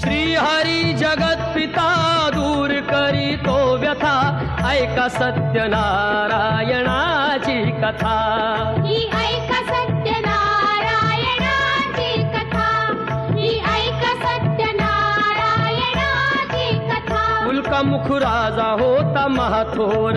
श्रीहरी जगत पिता दूर करी तो व्यथा ऐका सत्यनारायणाची कथा। ही ऐक सत्यनारायणाची कथा। ही ऐक सत्यनारायणाची कथा। मुलकामुख राजा होता महाथोर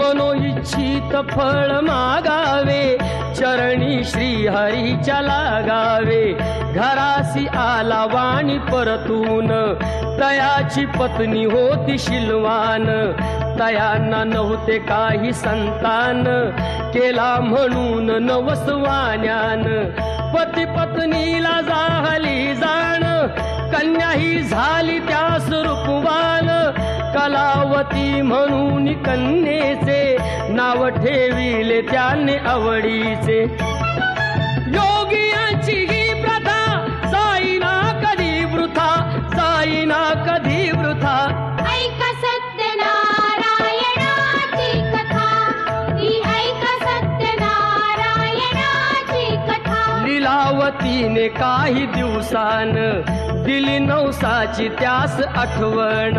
मनोइच्छित फळ मागावे चरणी श्रीहरीच्या लागावे. घरासी आला वाणी परतून तयाची पत्नी होती शिलवान. तयांना नव्हते काही संतान केला म्हणून नवसवान्यान पती पत्नीला झाली जाण कन्या ही झाली त्यास कलावती म्हणून कन्येचे नाव ठेविले त्याने आवडीचे. योगियांची ही प्रथा जाईना कधी वृथा जाईना कधी वृथा. ही लीलावतीने काही दिवसान दिली नवसाची त्यास आठवण.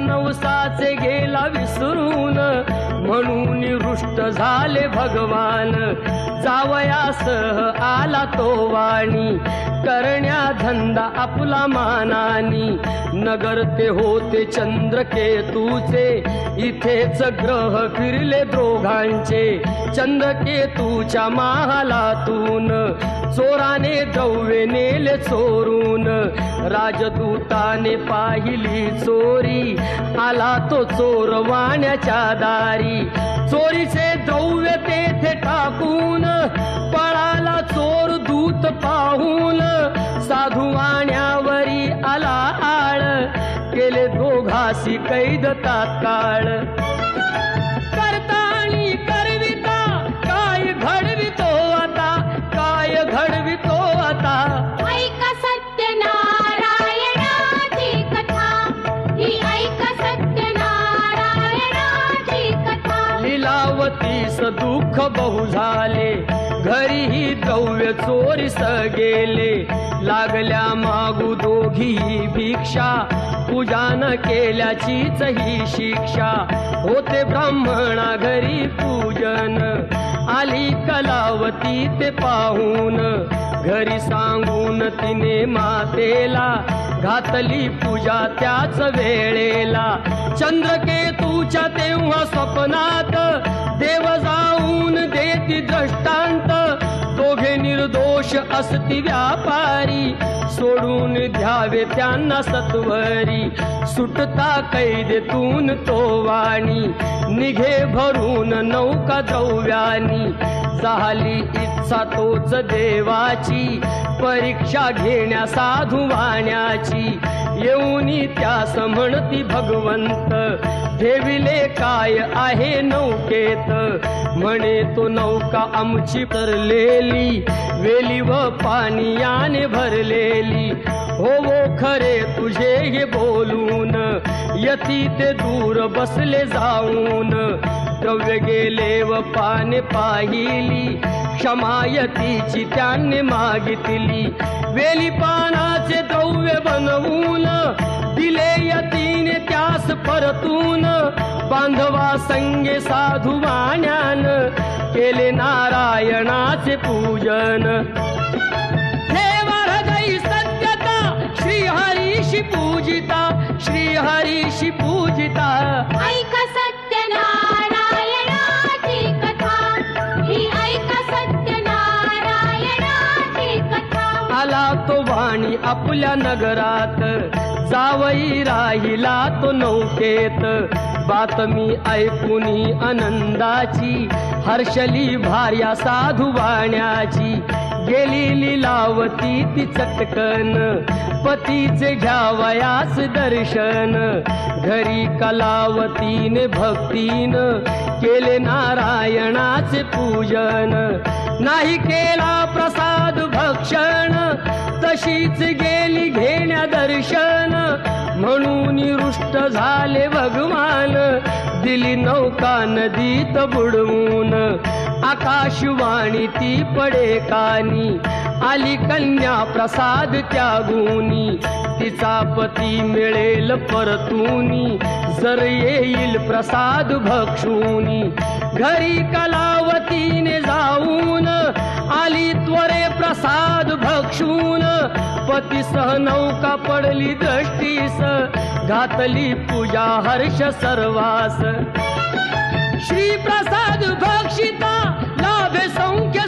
नवसाचे गेला विसरून. म्हणून रुष्ट झाले भगवान. जावयासह आला तो वाणी. करण्या धंदा आपला मानानी. नगर ते होते चंद्रकेतूचे. इथेच ग्रह फिरले दोघांचे. चंद्रकेतूच्या महालातून. चो नेले चोरून राजदूताने पाहिली चोरी. आला तो चोर वाण्याच्या दारी. चोरीचे द्रव्य तेथे टाकून पळाला चोर दूत पाहून. साधू वाण्यावरी आला आळ. केले दोघासी कैद तात्काळ. बहु झाले. घरीही द्रव्य चोरीस गेले लागल्या मागू दोघी भिक्षा. पूजा न केल्याचीच ही शिक्षा. होते ब्राह्मणा घरी पूजन. आली कलावती ते पाहून. घरी सांगून तिने मातेला घातली पूजा त्याच वेळेला. चंद्रकेतूच्या तेव्हा स्वप्नात देव जाऊन देती दृष्टांत. दोघे निर्दोष असती व्यापारी सोडून द्यावे त्यांना सत्वरी. सुटता कैदेतून तो वाणी निघे भरून नौका द्रव्यानी. झाली इच्छा तोच देवाची. परीक्षा घेण्या साधू वाण्याची. येऊनी त्यास म्हणती भगवंत ठेविले काय आहे नौकेत? म्हणे तो नौका आमची तरलेली. वेली व पाणी याने भरलेली. हो वो खरे तुझे हे बोलून यती ते दूर बसले जाऊन. द्रव्य गेले व पाने पाहिली क्षमायतीची त्याने मागितली. वेली पानाचे द्रव्य बनवून दिले यतीने त्यास परतून. बांधवा संगे साधू वाण्यान केले नारायणाचे पूजन. पूजिता ऐक सत्यनारायणाची कथा. ही ऐक सत्यनारायणाची कथा. आला तो वाणी आपल्या नगरात. जावई राहिला तो नौकेत. बातमी ऐकुनी आनंदाची हर्षली भार्या साधू वाण्याची गेली लावती ती चटकन. पतीचे घ्यावयास दर्शन. घरी कलावतीने भक्तीन केले नारायणाचे पूजन. नाही केला प्रसाद भक्षण तशीच गेली घेण्या दर्शन. म्हणून रुष्ट झाले भगवान. दिली नौका नदीत बुडवून. आकाशवाणी ती पडे कानी. आली कन्या प्रसाद त्यागुनी. तिचा पती मिळेल परतुनी. जर येईल प्रसाद भक्षुनी. घरी कलावतीने जाऊन आली त्वरे प्रसाद भक्षून. पतीसह नौका पडली दृष्टीस. घातली पूजा हर्ष सर्वास. श्री प्रसाद भक्षिता लाभे संख्य